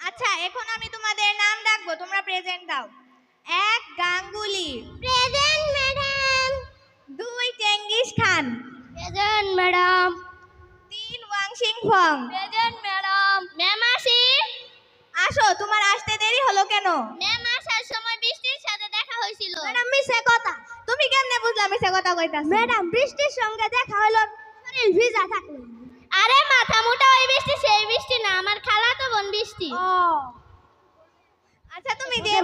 আচ্ছা এখন আমি তোমাদের নাম ডাকবো তোমরা প্রেজেন্ট দাও। এক গাঙ্গুলি। প্রেজেন্ট ম্যাডাম দুই চেঙ্গিস খান। প্রেজেন্ট ম্যাডাম তিন Wangshing Fong. Present madam ma'am আসি। আসো তোমার আসতে দেরি হলো কেন? ম্যাম আসার সময় বৃষ্টির সাথে দেখা হয়েছিল। ম্যাডাম মিছে কথা। তুমি কেমনে বুঝলা মিছে কথা কইতাছ? ম্যাডাম বৃষ্টির সঙ্গে দেখা হলো শরীর ভিজা থাকল আরে মাথা মোটা ওই বৃষ্টি সেই বৃষ্টি না আমার খালা তো বোন বৃষ্টি। ও। আচ্ছা তুমি দিয়ে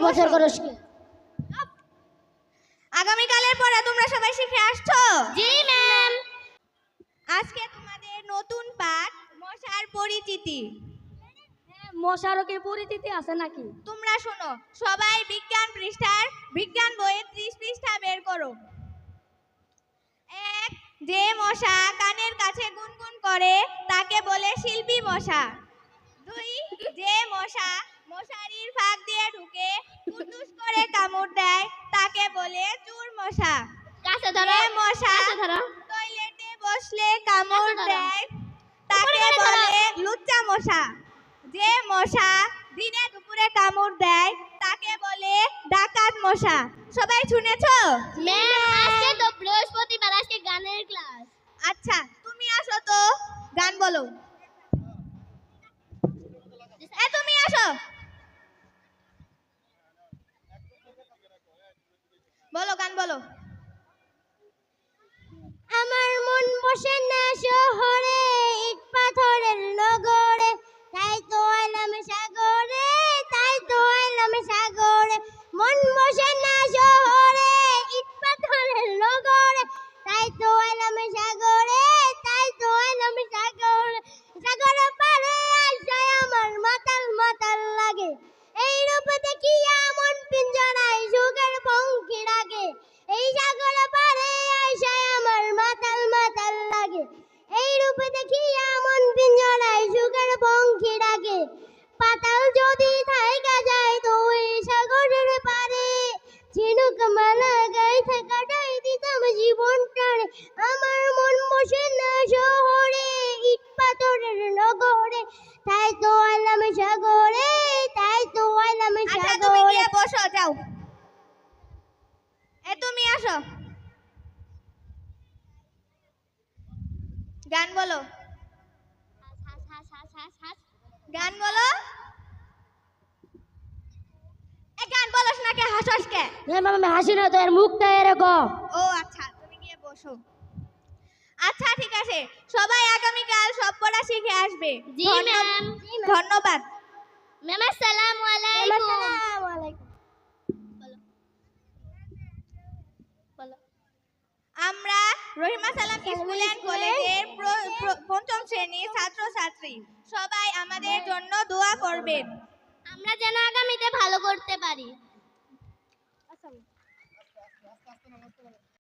আগামীকালের পরে তোমরা সবাই শিখে আসছো? জি ম্যাম আজকে তোমাদের নতুন পাঠ মশার পরিচিতি। মশারও কি পরিচিতি আছে নাকি? তোমরা শোনো সবাই বিজ্ঞান পৃষ্ঠার বিজ্ঞান বইয়ের ত্রিশ পৃষ্ঠা বের করো। এক যে মশা কানের কাছে গুনগুন করে তাকে বলে শিল্পী মশা। দুই যে মশা মশারির ফাঁক দিয়ে ঢুকে কুটুস করে কামড় দেয় তাকে বলে চুর মশা। কাছে ধরো মশা কাছে ধরো। টয়লেটে বসলে কামড় দেয় তাকে বলে লুচ্চা মশা। যে মশা দিনে দুপুরে কামড় দেয় তাকে বলে ডাকাত মশা। সবাই শুনেছো? ম্যাম আজকে তো বৃহস্পতিবার আজকে গানের ক্লাস। আচ্ছা বলো। তুমি আসো। বলো গান বলো। নগরে তাই তো আইলাম সাগরে তাই তো আইলাম আচ্ছা তুমি সাগরে। গিয়ে বসো যাও। এ তুমি আসো। গান বলো। গান বলো। এ গান বলস না কে হাসস কে? আমি হাসি না তোর মুখটা এরকম। ও আচ্ছা তুমি গিয়ে বসো। আচ্ছা ঠিক আছে। সবাই আগামীকাল সব পড়া শিখে আসবে। জি, ম্যাম। ধন্যবাদ। ম্যাম আসসালামু আলাইকুম। আমরা রহিমা সালাম স্কুল অ্যান্ড কলেজের পঞ্চম শ্রেণির ছাত্রছাত্রী। সবাই আমাদের জন্য দোয়া করবেন। আমরা যেন আগামীতে ভালো করতে পারি।